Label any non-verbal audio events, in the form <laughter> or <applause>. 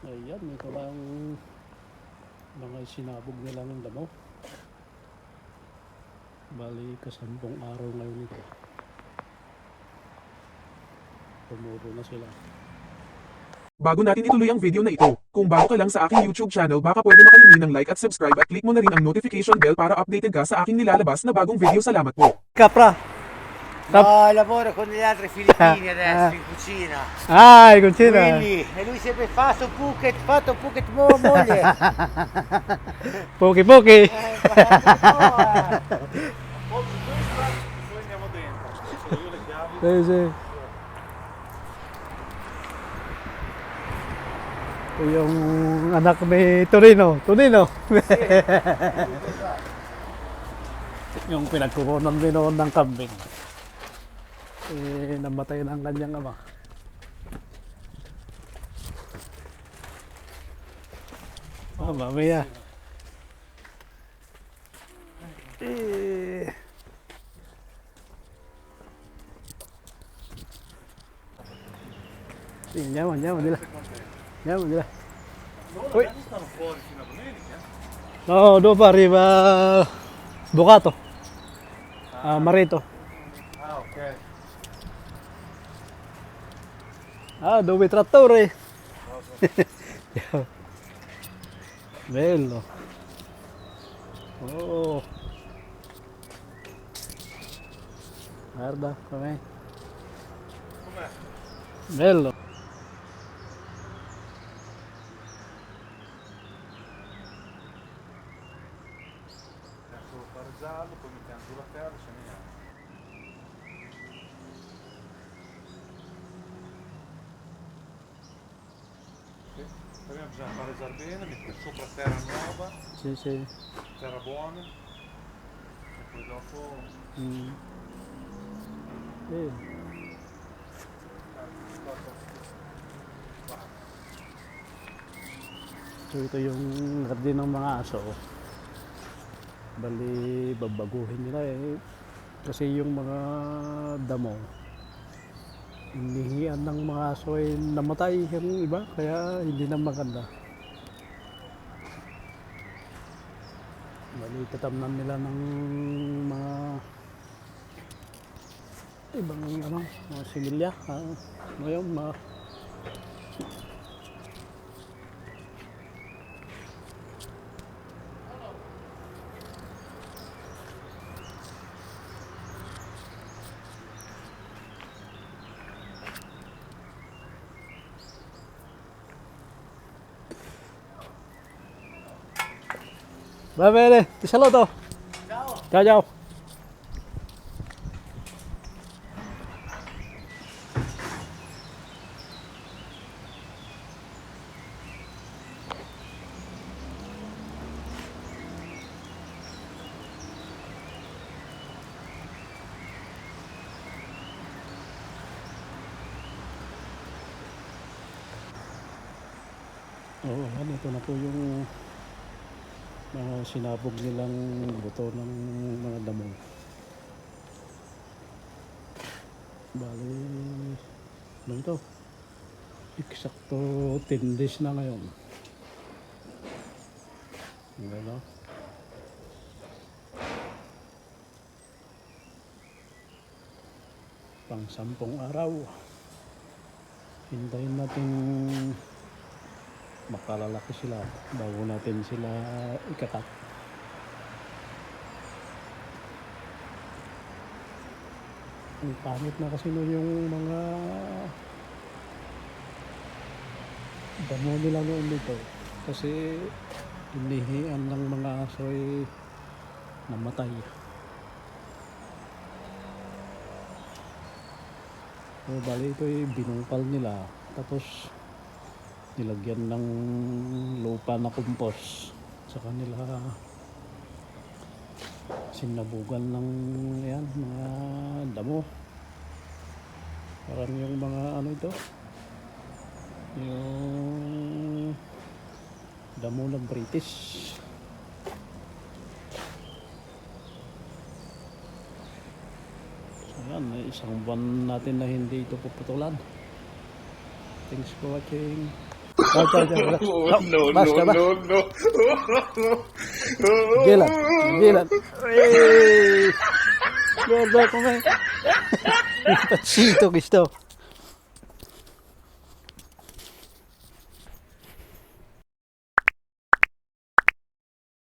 Ayan, ito lang mga sinabog nila ng damo. Bali, kasampung araw ngayon ito. Tumuro na sila. Bago natin ituloy ang video na ito, kung bago ka lang sa aking YouTube channel baka pwede makahingi ng like at subscribe at click mo na rin ang notification bell para updated ka sa aking nilalabas na bagong video. Salamat po. Capra! No, lavoro con degli altri filippini adesso in cucina. Ah, il concino! Quindi, e lui sempre fatto bucket, fatto bucket mo moglie. <laughs> Pochi pochi! Eh, guarda, no, eh. Sì, sì. Ito yung anak ni Torino. Torino. yung pinagkukunan din noon ng kambing. Eh, namatay ng kanyang ama. Ah, mamaya. Eh, andiamo, andiamo di là. Andiamo di là. Poi... No, dopo arriva Bucato. Ah, Marito. Ah, dove trattore? <laughs> Bello. Oh. Guarda com'è. Com'è? Bello. Ecco il paresallo, poi mettiamo la terra e seminiamo. Sì. Prima bisogna pareggiare bene, mettere sopra terra nuova, Sì, sì. terra buona e poi dopo Mm. Sì. So ito yung hardin ng mga aso. Bali, babaguhin nila eh. Kasi yung mga damo, inihian ng mga aso ay namatay yung iba, kaya hindi na maganda. Bali, tatamnan nila ng mga ibang ano, mga similya. Ah, ngayon, mga Va bene, ti saluto. Ciao. Ciao ciao. Oo, yan, ito na po yung mga sinabog nilang buto ng mga damo. Bali, ano ito? Eksakto 10 days na ngayon. Ano? Pang sampung araw. Hintayin natin makalalaki sila bago natin sila ikakat. Ang pangit na kasi no yung mga damo nila noon dito kasi inihian ng mga aso ay namatay. So, bali ito ay binungkal nila tapos nilagyan ng lupa na kumpos. Sa kanila sinabugan ng yan, mga damo. Parang yung mga ano ito? Yung damo ng British. So yan, isang buwan natin na hindi ito puputulan. Thanks for watching Ciao, ciao, ciao. Oh, no, basta, no, basta. no, <laughs> no. Gilan, gilan. Hey! Guarda come... Il pacito questo.